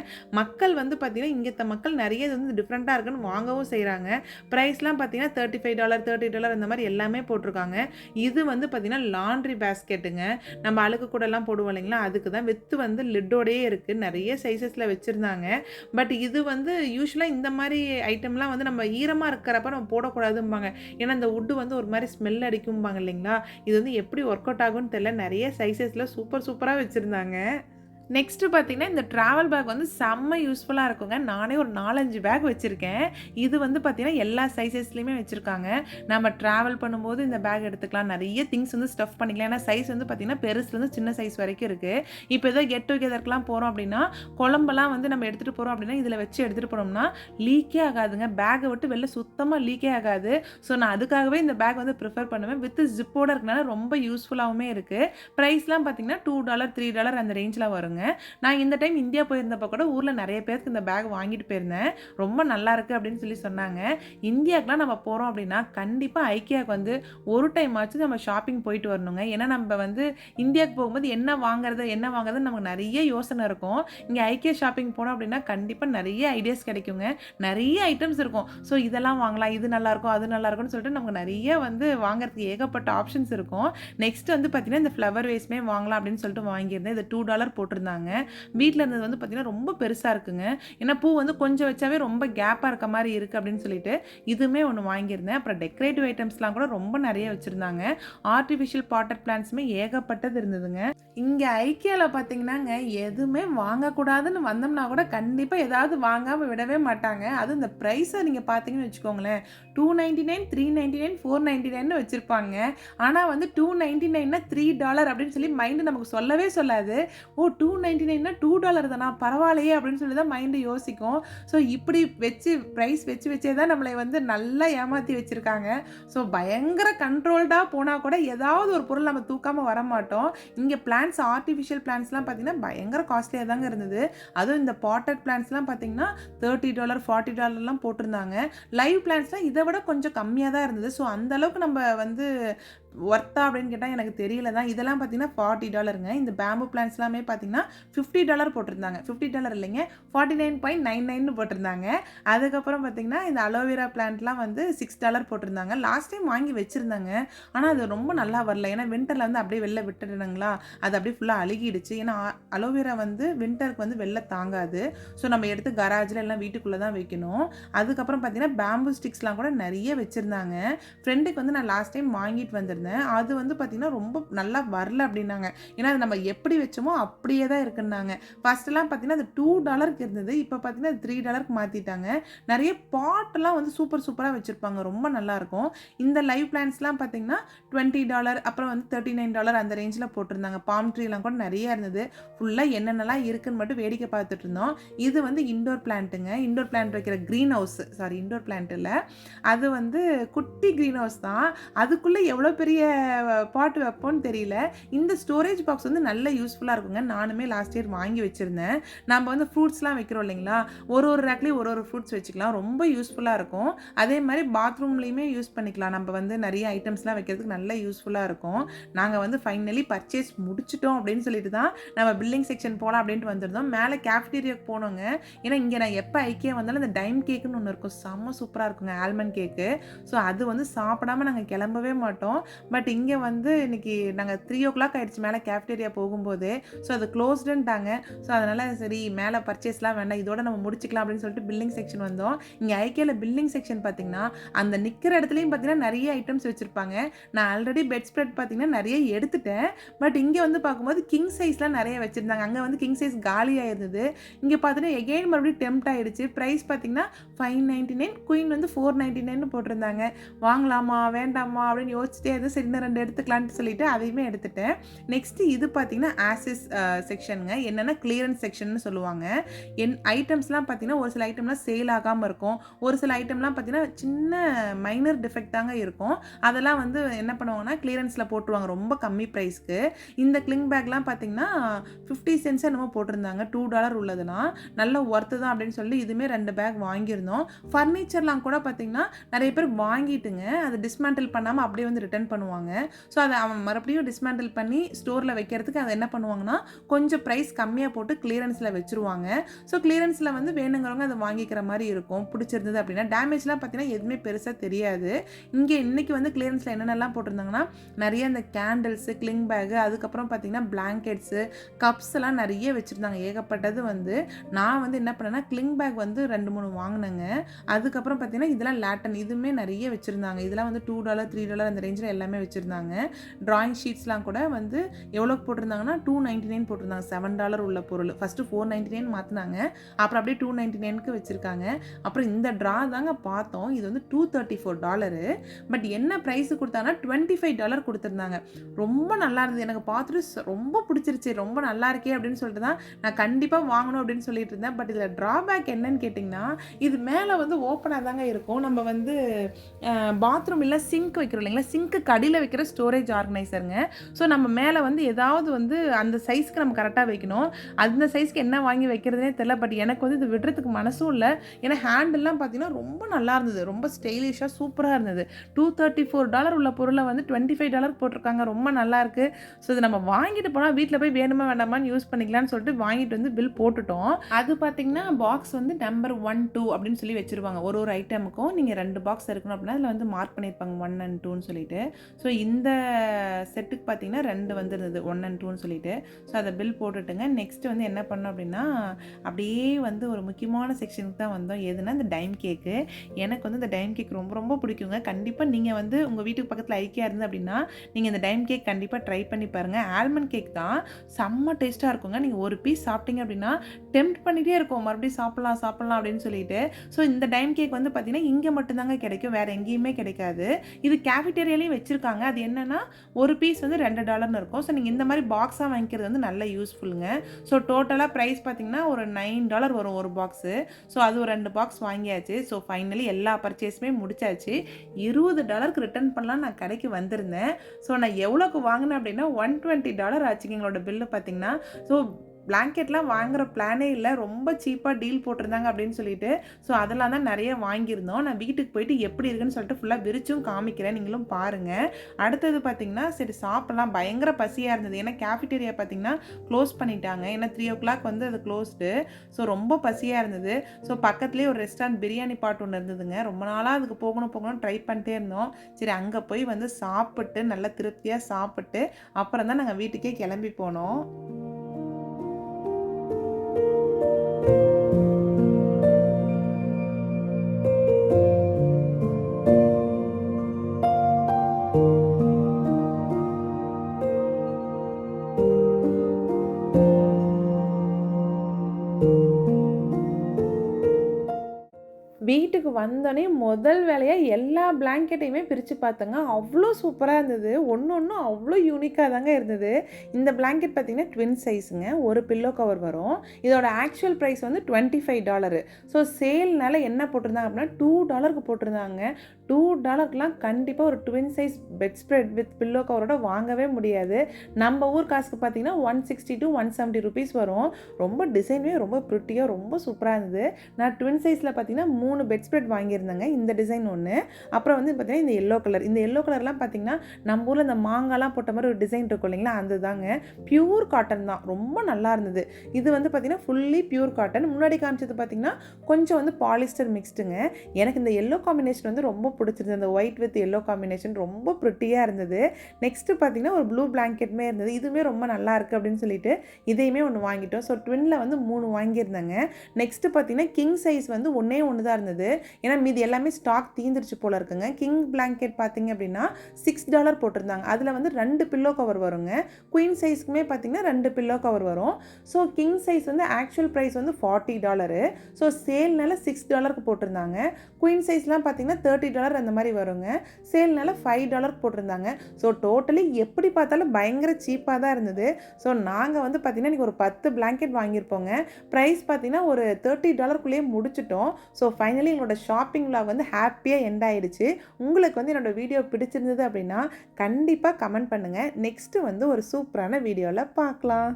மக்கள் வந்து பார்த்திங்கன்னா இங்கே மக்கள் நிறைய இது வந்து டிஃப்ரெண்ட்டாக இருக்குன்னு வாங்கவும் செய்கிறாங்க ப்ரைஸ்லாம் பார்த்தீங்கன்னா thirty five dollar thirty dollar இந்த மாதிரி எல்லாமே போட்டிருக்காங்க. இது வந்து பார்த்திங்கன்னா லாண்ட்ரி பேஸ்கெட்டுங்க நம்ம அழுக்கு கூடலாம் போடுவோம் இல்லைங்களா? அதுக்கு தான் வித்து வந்து லிட்டோடையே இருக்குது நிறைய சைஸஸில் வச்சுருந்தாங்க. பட் இது வந்து யூஸ்வலாக இந்த மாதிரி ஐட்டம்லாம் வந்து நம்ம ஈரமாக இருக்கிறப்ப நம்ம போடக்கூடாது போடக்கூடாதும்பாங்க ஏன்னா இந்த உட்டு வந்து ஒரு மாதிரி ஸ்மெல் அடிக்கும்பாங்க இல்லைங்களா? இது வந்து எப்படி ஒர்க் அவுட் ஆகும்னு தெரியல. நிறைய சைஸஸில் சூப்பர் சூப்பராக வச்சுருந்தாங்க. நெக்ஸ்ட்டு பார்த்தீங்கன்னா இந்த ட்ராவல் பேக் வந்து செம்ம யூஸ்ஃபுல்லாக இருக்குங்க. நானே ஒரு நாலஞ்சு பேக் வச்சுருக்கேன். இது வந்து பார்த்தீங்கன்னா எல்லா சைஸஸ்லேயுமே வச்சுருக்காங்க. நம்ம ட்ராவல் பண்ணும்போது இந்த பேக் எடுத்துக்கலாம். நிறைய திங்ஸ் வந்து ஸ்டஃப் பண்ணிக்கலாம். ஏன்னா சைஸ் வந்து பார்த்திங்கன்னா பெருசுலேருந்து சின்ன சைஸ் வரைக்கும் இருக்குது இப்போ ஏதோ கெட் டுகெதர்க்கெலாம் போகிறோம் அப்படின்னா குழம்பெல்லாம் வந்து நம்ம எடுத்துகிட்டு போகிறோம் அப்படின்னா இதில் வச்சு எடுத்துகிட்டு போனோம்னா லீக்கே ஆகாதுங்க. பேக்கை விட்டு வெளில சுத்தமாக லீக்கே ஆகாது. ஸோ நான் அதுக்காகவே இந்த பேக் வந்து ப்ரிஃபர் பண்ணுவேன். வித் ஜிப்போட இருக்கனால ரொம்ப யூஸ்ஃபுல்லாகவுமே இருக்குது ப்ரைஸ்லாம் பார்த்தீங்கன்னா டூ டாலர் த்ரீ டாலர் அந்த ரேஞ்சில் வருங்க நான் இந்த டைம் இந்தியா போயிருந்தப்போ கூட ஊரில் நிறைய பேருக்கு இந்த பேக் வாங்கிட்டு போயிருந்தேன். ரொம்ப நல்லா இருக்குது அப்படின்னு சொல்லி சொன்னாங்க. இந்தியாவுக்குலாம் நம்ம போகிறோம் அப்படின்னா கண்டிப்பாக ஐக்கியாவுக்கு வந்து ஒரு டைம் ஆச்சு நம்ம ஷாப்பிங் போயிட்டு வரணுங்க. ஏன்னா நம்ம வந்து இந்தியாவுக்கு போகும்போது என்ன வாங்குறது என்ன வாங்குறதுன்னு நமக்கு நிறைய யோசனை இருக்கும். இங்கே ஐக்கியா ஷாப்பிங் போனோம் அப்படின்னா கண்டிப்பாக நிறைய ஐடியாஸ் கிடைக்குங்க. நிறைய ஐட்டம்ஸ் இருக்கும். ஸோ இதெல்லாம் வாங்கலாம் இது நல்லாயிருக்கும் அது நல்லாயிருக்கும்னு சொல்லிட்டு நமக்கு நிறைய வந்து வாங்குறதுக்கு ஏகப்பட்ட ஆப்ஷன்ஸ் இருக்கும். நெக்ஸ்ட் வந்து பார்த்தீங்கன்னா இந்த ஃப்ளவர் வேஸ்மே வாங்கலாம் அப்படின்னு சொல்லிட்டு வாங்கியிருந்தேன். இது டூ டாலர் போட்டிருந்தாங்க வீட்டில் இருந்தது வந்து பார்த்தீங்கன்னா ரொம்ப பெருசாக இருக்குங்க. ஏன்னா பூ வந்து கொஞ்சம் வச்சாவே ரொம்ப கேப்பாக இருக்க மாதிரி இருக்குது அப்படின்னு சொல்லிட்டு இதுவுமே ஒன்று வாங்கியிருந்தேன். அப்புறம் டெக்கரேட்டிவ் ஐட்டம்ஸ்லாம் கூட ரொம்ப நிறைய வச்சுருந்தாங்க. ஆர்டிஃபிஷியல் பாட்டர் பிளான்ஸுமே ஏகப்பட்டது இருந்ததுங்க. இங்கே ஐக்கியாவில் பார்த்தீங்கன்னாங்க எதுவுமே வாங்கக்கூடாதுன்னு வந்தோம்னா கூட கண்டிப்பாக ஏதாவது வாங்காமல் விடவே மாட்டாங்க. அதுவும் இந்த ப்ரைஸை நீங்கள் பார்த்தீங்கன்னு வச்சுக்கோங்களேன். Two ninety nine three ninety nine four ninety nine வச்சுருப்பாங்க. ஆனால் வந்து டூ நைன்டி நைன்னா த்ரீ டாலர் அப்படின்னு சொல்லி மைண்டு நமக்கு சொல்லவே சொல்லாது. ஓ டூ நைன்டி நைன்னா டூ டாலர் தானா? பரவாயில்லையே அப்படின்னு சொல்லி தான் மைண்டு யோசிக்கும். ஸோ இப்படி வச்சு ப்ரைஸ் வச்சு வச்சே தான் நம்மளை வந்து நல்லா ஏமாற்றி வச்சுருக்காங்க. ஸோ பயங்கர கண்ட்ரோல்டாக போனால் கூட ஏதாவது ஒரு பொருள் நம்ம தூக்காமல் வர மாட்டோம் இங்கே பிளான்ஸ் ஆர்டிஃபிஷியல் பிளான்ஸ்லாம் பார்த்தீங்கன்னா பயங்கர காஸ்ட்லியாக தாங்க இருந்தது. அதுவும் இந்த பாட்டட் பிளான்ஸ்லாம் பார்த்திங்கன்னா தேர்ட்டி டாலர் ஃபார்ட்டி டாலர்லாம் போட்டிருந்தாங்க. லைவ் பிளான்ஸ்லாம் இதை விட கொஞ்சம் கம்மியாக தான் இருந்தது. ஸோ அந்தளவுக்கு நம்ம வந்து ஒர்த்தா அப்படின்னு கேட்டால் எனக்கு தெரியல தான் இதெல்லாம் பார்த்தீங்கன்னா ஃபார்ட்டி டாலருங்க இந்த பேம்பு பிளான்ஸ்லாமே பார்த்தீங்கன்னா ஃபிஃப்டி டாலர் போட்டிருந்தாங்க. ஃபிஃப்டி டாலர் இல்லைங்க forty nine point nine nine போட்டிருந்தாங்க. அதுக்கப்புறம் பார்த்தீங்கன்னா இந்த அலோவேரா பிளான்ட்லாம் வந்து சிக்ஸ் டாலர் போட்டிருந்தாங்க. லாஸ்ட் டைம் வாங்கி வச்சுருந்தாங்க. ஆனால் அது ரொம்ப நல்லா வரல. ஏன்னா வின்டரில் வந்து அப்படியே வெளில விட்டுடுறாங்களா அது அப்படியே ஃபுல்லாக அழுகிடுச்சு. ஏன்னா அலோவேரா வந்து வின்டருக்கு வந்து வெளில தாங்காது. ஸோ நம்ம எடுத்து கராஜில் எல்லாம் வீட்டுக்குள்ளே தான் வைக்கணும். அதுக்கப்புறம் பார்த்தீங்கன்னா பேம்பு ஸ்டிக்ஸ்லாம் கூட நிறைய வச்சுருந்தாங்க. ஃப்ரெண்டுக்கு வந்து நான் லாஸ்ட் டைம் வாங்கிட்டு வந்திருந்தேன். அது வந்து பார்த்திங்கன்னா ரொம்ப நல்லா வரல அப்படின்னாங்க. ஏன்னா அது நம்ம எப்படி வச்சோமோ அப்படியே தான் இருக்குன்னாங்க. ஃபஸ்ட்டெல்லாம் பார்த்தீங்கன்னா அது டூ டாலருக்கு இருந்தது. இப்போ பார்த்தீங்கன்னா அது த்ரீ டாலருக்கு மாற்றிட்டாங்க நிறைய பாட்டெல்லாம் வந்து சூப்பர் சூப்பராக வச்சுருப்பாங்க. ரொம்ப நல்லாயிருக்கும் இந்த லைவ் பிளான்ஸ்லாம் பார்த்தீங்கன்னா டுவெண்ட்டி டாலர் அப்புறம் வந்து தேர்ட்டி நைன் டாலர் அந்த ரேஞ்சில் போட்டிருந்தாங்க. பாம் ட்ரீலாம் கூட நிறைய இருந்தது. ஃபுல்லாக என்னென்னலாம் இருக்குன்னு மட்டும் வேடிக்கை பார்த்துட்டு இருந்தோம். இது வந்து இண்டோர் பிளான்ட்டுங்க இண்டோர் பிளான்ட் வைக்கிற greenhouse sorry indoor plant இல்லை. அது வந்து குட்டி க்ரீன் ஹவுஸ் தான். அதுக்குள்ளே எவ்வளோ பெரிய பாட்டு வைப்போன்னு தெரியல. இந்த ஸ்டோரேஜ் பாக்ஸ் வந்து நல்ல யூஸ்ஃபுல்லாக இருக்குங்க. நானுமே லாஸ்ட் இயர் வாங்கி வச்சுருந்தேன். நம்ம வந்து ஃப்ரூட்ஸ்லாம் வைக்கிறோம் இல்லைங்களா? ஒரு ஒரு ரேக்லேயும் ஒரு ஒரு ஃப்ரூட்ஸ் வச்சுக்கலாம். ரொம்ப யூஸ்ஃபுல்லாக இருக்கும். அதே மாதிரி பாத்ரூம்லேயுமே யூஸ் பண்ணிக்கலாம். நம்ம வந்து நிறைய ஐட்டம்ஸ்லாம் வைக்கிறதுக்கு நல்ல யூஸ்ஃபுல்லாக இருக்கும். நாங்கள் வந்து ஃபைனலி பர்ச்சேஸ் முடிச்சிட்டோம் அப்படின்னு சொல்லிட்டு தான் நம்ம பில்லிங் செக்ஷன் போகலாம் அப்படின்ட்டு வந்திருந்தோம். மேலே கேஃப்டீரியாவுக்கு போனோங்க. ஏன்னா இங்கே நான் எப்போ ஐக்கியா வந்தாலும் இந்த டைம் கேக்குன்னு ஒன்று இருக்கும். செம்ம சூப்பராக இருக்குங்க. ஆல்மண்ட் கேக்கு ஸோ அது வந்து சாப்பிடாம நாங்கள் கிளம்பவே மாட்டோம். பட் இங்கே வந்து இன்னைக்கு நாங்கள் த்ரீ ஓ கிளாக் ஆகிடுச்சு மேலே கேஃப்டேரியா போகும்போது. ஸோ அது க்ளோஸ்டுன்ட்டாங்க ஸோ அதனால் சரி மேலே பர்ச்சேஸ்லாம் வேண்டாம். இதோட நம்ம முடிச்சுக்கலாம் அப்படின்னு சொல்லிட்டு பில்லிங் செக்ஷன் வந்தோம். இங்கே ஐக்கியில் பில்லிங் செக்ஷன் பார்த்தீங்கன்னா அந்த நிற்கிற இடத்துலையும் பார்த்தீங்கன்னா நிறைய ஐட்டம்ஸ் வச்சுருப்பாங்க. நான் ஆல்ரெடி பெட் ஸ்ப்ரெட் பார்த்தீங்கன்னா நிறைய எடுத்துட்டேன். பட் இங்கே வந்து பார்க்கும்போது கிங் சைஸ்லாம் நிறைய வச்சுருந்தாங்க. அங்கே வந்து கிங் சைஸ் காலியாக இருந்தது இங்கே பார்த்தீங்கன்னா எகெயின் மறுபடியும் டெம்ட் ஆகிடுச்சு ப்ரைஸ் பார்த்தீங்கன்னா ஃபைவ் நைன்ட்டி நைன் குயின் வந்து ஃபோர் நைன்ட்டி நைன் போட்டிருந்தாங்க. வாங்கலாமா வேண்டாமா அப்படின்னு யோசிச்சிட்டே இருந்து சரி இந்த ரெண்டு எடுத்துக்கலான்ட்டு சொல்லிட்டு அதையுமே எடுத்துட்டேன். நெக்ஸ்ட்டு இது பார்த்தீங்கன்னா ஆசிஸ் செக்ஷனுங்க என்னென்னா கிளியரன்ஸ் செக்ஷன் சொல்லுவாங்க. என் ஐட்டம்ஸ்லாம் பார்த்தீங்கன்னா ஒரு சில ஐட்டம்லாம் சேல் ஆகாமல் இருக்கும். ஒரு சில ஐட்டம்லாம் பார்த்தீங்கன்னா சின்ன மைனர் டிஃபெக்ட் தாங்க இருக்கும். அதெல்லாம் வந்து என்ன பண்ணுவாங்கன்னா கிளியரன்ஸில் போட்டுருவாங்க. ரொம்ப கம்மி ப்ரைஸ்க்கு இந்த கிளிங் பேக்லாம் பார்த்தீங்கன்னா ஃபிஃப்டி சென்ட்ஸ் என்னமோ போட்டிருந்தாங்க. டூ டாலர் உள்ளதுன்னா. நல்ல ஒர்த்து தான் அப்படின்னு சொல்லி இதுவுமே ரெண்டு பேக் வாங்கியிருந்தோம். ஃபர்னிச்சர்லாம் கூட பார்த்தீங்கன்னா நிறைய பேர் வாங்கிட்டுங்க. அதை டிஸ்மேண்டில் பண்ணாமல் அப்படியே வந்து ரிட்டர்ன் பண்ணுவாங்க. ஸோ அதை அவன் மறுபடியும் டிஸ்மேண்டில் பண்ணி ஸ்டோரில் வைக்கிறதுக்கு அதை என்ன பண்ணுவாங்கன்னா கொஞ்சம் ப்ரைஸ் கம்மியாக போட்டு கிளியரன்ஸில் வச்சுருவாங்க. ஸோ கிளியரன்ஸில் வந்து வேணுங்கிறவங்க அதை வாங்கிக்கிற மாதிரி இருக்கும். பிடிச்சிருந்தது அப்படின்னா டேமேஜ்லாம் பார்த்தீங்கன்னா எதுவுமே பெருசாக தெரியாது. இங்கே இன்றைக்கி வந்து கிளியரன்ஸில் என்னென்னலாம் போட்டிருந்தாங்கன்னா நிறைய இந்த கேண்டில்ஸு கிளிங் பேகு அதுக்கப்புறம் பார்த்தீங்கன்னா பிளாங்கெட்ஸு கப்ஸ் எல்லாம் நிறைய வச்சுருந்தாங்க. ஏகப்பட்டது வந்து. நான் வந்து என்ன பண்ணேன்னா கிளிங் பேக் வந்து ரெண்டு மூணு வாங்கினேங்க. அதுக்கப்புறம் பார்த்தீங்கன்னா இதெல்லாம் லேட்டன் இதுவுமே நிறைய வச்சுருந்தாங்க. இதெல்லாம் வந்து டூ டாலர் த்ரீ டாலர் அந்த ரேஞ்சில் எல்லாமே எல்லாமே வச்சுருந்தாங்க. ட்ராயிங் ஷீட்ஸ்லாம் கூட வந்து எவ்வளோக்கு போட்டிருந்தாங்கன்னா டூ நைன்ட்டி நைன் போட்டிருந்தாங்க. செவன் டாலர் உள்ள பொருள். ஃபஸ்ட்டு ஃபோர் நைன்ட்டி நைன் மாற்றினாங்க அப்புறம் அப்படியே டூ நைன்ட்டி நைனுக்கு வச்சுருக்காங்க. அப்புறம் இந்த ட்ரா தாங்க பார்த்தோம். இது வந்து two thirty four dollar but என்ன ப்ரைஸ் கொடுத்தாங்கன்னா டுவெண்ட்டி ஃபைவ் டாலர் கொடுத்துருந்தாங்க. ரொம்ப நல்லா இருந்தது. எனக்கு பார்த்துட்டு ரொம்ப பிடிச்சிருச்சு. ரொம்ப நல்லா இருக்கே அப்படின்னு சொல்லிட்டு தான் நான் கண்டிப்பாக வாங்கணும் அப்படின்னு சொல்லிட்டு இருந்தேன். பட் இதில் ட்ராபேக் என்னன்னு கேட்டிங்கன்னா இது மேலே வந்து ஓப்பனாக தாங்க இருக்கும். நம்ம வந்து பாத்ரூம் இல்லை சிங்க் வைக்கிறோம் இல்லைங்களா? சிங்க்கு அடியில் வைக்கிற ஸ்டோரேஜ் ஆர்கனைசருங்க ஸோ நம்ம மேலே வந்து ஏதாவது வந்து அந்த சைஸ்க்கு நம்ம கரெக்டாக வைக்கணும். அந்த சைஸ்க்கு என்ன வாங்கி வைக்கிறதுனே தெரில பட் எனக்கு வந்து இது விடுறதுக்கு மனசும் இல்லை. ஏன்னா ஹேண்டெல்லாம் பார்த்தீங்கன்னா ரொம்ப நல்லா இருந்தது. ரொம்ப ஸ்டைலிஷாக சூப்பராக இருந்தது. டூ தேர்ட்டி ஃபோர் டாலர் உள்ள பொருளை வந்து டுவெண்ட்டி ஃபைவ் டாலர் போட்டிருக்காங்க. ரொம்ப நல்லா இருக்குது ஸோ இது நம்ம வாங்கிட்டு போனால் வீட்டில் போய் வேணுமா வேண்டாமான்னு யூஸ் பண்ணிக்கலாம்னு சொல்லிட்டு வாங்கிட்டு வந்து பில் போட்டுட்டோம். அது பார்த்தீங்கன்னா பாக்ஸ் வந்து நம்பர் ஒன் டூ அப்படின்னு சொல்லி வச்சிருவாங்க. ஒரு ஒரு ஐட்டமுக்கும் நீங்கள் ரெண்டு பாக்ஸ் இருக்கணும் அப்படின்னா அதில் வந்து மார்க் பண்ணியிருப்பாங்க. ஒன் அண்ட் டூன்னு சொல்லிட்டு. ஸோ இந்த செட்டுக்கு பார்த்தீங்கன்னா ரெண்டு வந்துருந்தது. ஒன் அண்ட் டூன்னு சொல்லிட்டு. ஸோ அதை பில் போட்டுட்டுங்க. நெக்ஸ்ட் வந்து என்ன பண்ணோம் அப்படின்னா அப்படியே வந்து ஒரு முக்கியமான செக்ஷனுக்கு தான் வந்தோம். எதுனா இந்த டைம் கேக்கு எனக்கு வந்து இந்த டைம் கேக் ரொம்ப ரொம்ப பிடிக்குங்க. கண்டிப்பாக நீங்கள் வந்து உங்கள் வீட்டுக்கு பக்கத்தில் ஐக்கியா இருந்து அப்படின்னா நீங்கள் இந்த டைம் கேக் கண்டிப்பாக ட்ரை பண்ணி பாருங்கள் ஆல்மண்ட் கேக் தான் செம்ம டேஸ்ட்டாக இருக்குங்க. நீங்கள் ஒரு பீஸ் சாப்பிட்டீங்க அப்படின்னா டெம்ப்ட் பண்ணிகிட்டே இருக்கும். மறுபடியும் சாப்பிட்லாம் சாப்பிட்லாம் அப்படின்னு சொல்லிட்டு. ஸோ இந்த டைம் கேக் வந்து பார்த்தீங்கன்னா இங்கே மட்டும்தாங்க கிடைக்கும். வேறு எங்கேயுமே கிடைக்காது. இது கேஃபிட்டேரியாலையும் வச்சுருக்காங்க. அது என்னென்னா ஒரு பீஸ் வந்து ரெண்டு டாலர்னு இருக்கும். ஸோ நீங்கள் இந்த மாதிரி பாக்ஸாக வாங்கிக்கிறது வந்து நல்ல யூஸ்ஃபுல்லுங்க ஸோ டோட்டலாக ப்ரைஸ் பார்த்தீங்கன்னா ஒரு நைன் டாலர் வரும் ஒரு பாக்ஸு ஸோ அது ஒரு ரெண்டு பாக்ஸ் வாங்கியாச்சு. ஸோ ஃபைனலி எல்லா பர்ச்சேஸுமே முடிச்சாச்சு. இருபது டாலருக்கு ரிட்டர்ன் பண்ணலாம் நான் கடைக்கு வந்திருந்தேன். ஸோ நான் எவ்வளோக்கு வாங்கினேன் அப்படின்னா ஒன் டுவெண்ட்டி டாலர் ஆச்சுங்க எங்களோட பில்லு பார்த்தீங்கன்னா ஸோ பிளாங்கெட்லாம் வாங்குற பிளானே இல்லை. ரொம்ப சீப்பாக டீல் போட்டிருந்தாங்க அப்படின்னு சொல்லிட்டு ஸோ அதெல்லாம் தான் நிறைய வாங்கியிருந்தோம். நான் வீட்டுக்கு போயிட்டு எப்படி இருக்குன்னு சொல்லிட்டு ஃபுல்லாக விரிச்சும் காமிக்கிறேன். நீங்களும் பாருங்கள் அடுத்தது பார்த்தீங்கன்னா சரி சாப்பிட்லாம். பயங்கர பசியாக இருந்தது. ஏன்னா கேஃபிட்டேரியா பார்த்தீங்கன்னா க்ளோஸ் பண்ணிட்டாங்க. ஏன்னா த்ரீ ஓ கிளாக் வந்து அது க்ளோஸ்டு ஸோ ரொம்ப பசியாக இருந்தது. ஸோ பக்கத்துலேயே ஒரு ரெஸ்டாரண்ட் பிரியாணி பாட் ஒன்று இருந்ததுங்க. ரொம்ப நாளாக அதுக்கு போகணும் போகணும் ட்ரை பண்ணிட்டே இருந்தோம். சரி அங்கே போய் வந்து சாப்பிட்டு நல்லா திருப்தியாக சாப்பிட்டு அப்புறம் தான் நாங்கள் வீட்டுக்கே கிளம்பி போனோம். வீட்டுக்கு வந்தோடனே முதல் வேலையாக எல்லா பிளாங்கெட்டையுமே பிரித்து பார்த்தேங்க. அவ்வளோ சூப்பராக இருந்தது. ஒன்று ஒன்றும் அவ்வளோ யூனிக்காக தாங்க இருந்தது. இந்த பிளாங்கெட் பார்த்தீங்கன்னா ட்வின் சைஸுங்க ஒரு பில்லோ கவர் வரும். இதோட ஆக்சுவல் ப்ரைஸ் வந்து டுவெண்ட்டி ஃபைவ் டாலரு ஸோ சேல்னால என்ன போட்டிருந்தாங்க அப்படின்னா டூ டாலருக்கு போட்டிருந்தாங்க. டூ டாலருக்குலாம் கண்டிப்பாக ஒரு twin size bedspread with pillow கவரோட வாங்கவே முடியாது. நம்ம ஊர் காசுக்கு பார்த்தீங்கன்னா one sixty to one seventy rupees வரும். ரொம்ப டிசைனுமே ரொம்ப ப்ரிட்டியாக ரொம்ப சூப்பராக இருந்தது. நான் ட்வின் சைஸில் பார்த்தீங்கன்னா மூணு மூணு பெட் ஸ்ப்ரெட் வாங்கியிருந்தேங்க. இந்த டிசைன் ஒன்று அப்புறம் வந்து பார்த்தீங்கன்னா இந்த எல்லோ கலர் இந்த எல்லோ கலர்லாம் பார்த்தீங்கன்னா நம்ம ஊரில் இந்த மாங்காலாம் போட்ட மாதிரி ஒரு டிசைன் இருக்கும் இல்லைங்களா? அது தாங்க பியூர் காட்டன் தான். ரொம்ப நல்லா இருந்தது. இது வந்து பார்த்தீங்கன்னா ஃபுல்லி பியூர் காட்டன் முன்னாடி காமிச்சது பார்த்தீங்கன்னா கொஞ்சம் வந்து பாலிஸ்டர் மிக்ஸ்டுங்க எனக்கு இந்த எல்லோ காம்பினேஷன் வந்து ரொம்ப பிடிச்சிருந்தது. அந்த ஒயிட் வித் எல்லோ காம்பினேஷன் ரொம்ப ப்ரிட்டியாக இருந்தது. நெக்ஸ்ட்டு பார்த்தீங்கன்னா ஒரு ப்ளூ பிளாங்கெட்டுமே இருந்தது. இதுவுமே ரொம்ப நல்லா இருக்குது அப்படின்னு சொல்லிட்டு இதையுமே ஒன்று வாங்கிட்டோம். ஸோ ட்வினில் வந்து மூணு வாங்கியிருந்தாங்க. நெக்ஸ்ட்டு பார்த்தீங்கன்னா கிங் சைஸ் வந்து ஒன்றே ஒன்று தான் இருந்தது. ஏன்னா மீதி எல்லாமே ஸ்டாக் தீந்துருச்சு போல இருக்குங்க. கிங் பிளாங்கெட் பார்த்தீங்க அப்படின்னா சிக்ஸ் டாலர் போட்டிருந்தாங்க. அதில் வந்து ரெண்டு பில்லோ கவர் வருங்க. குயின் சைஸ்க்குமே பார்த்தீங்கன்னா ரெண்டு பில்லோ கவர் வரும். ஸோ கிங் சைஸ் வந்து ஆக்சுவல் ப்ரைஸ் வந்து ஃபார்ட்டி டாலரு ஸோ சேல்னால சிக்ஸ் டாலருக்கு போட்டிருந்தாங்க. குயின் சைஸ்லாம் பார்த்தீங்கன்னா தேர்ட்டி டாலர் அந்த மாதிரி வருங்க. சேல்னால ஃபைவ் டாலர் போட்டிருந்தாங்க. ஸோ டோட்டலி எப்படி பார்த்தாலும் பயங்கர சீப்பாக தான் இருந்தது. ஸோ நாங்கள் வந்து பார்த்திங்கன்னா இன்றைக்கி ஒரு பத்து பிளாங்கெட் வாங்கியிருப்போங்க. ப்ரைஸ் பார்த்தீங்கன்னா ஒரு தேர்ட்டி டாலருக்குள்ளேயே முடிச்சிட்டோம். ஸோ ஃபைன் ஃபைனலி எங்களோட ஷாப்பிங் விலாக் வந்து ஹாப்பியாக எண்ட் ஆயிடுச்சு. உங்களுக்கு வந்து என்னோட வீடியோ பிடிச்சிருந்தது அப்படின்னா கண்டிப்பாக கமெண்ட் பண்ணுங்கள் நெக்ஸ்ட்டு வந்து ஒரு சூப்பரான வீடியோவில் பார்க்கலாம்.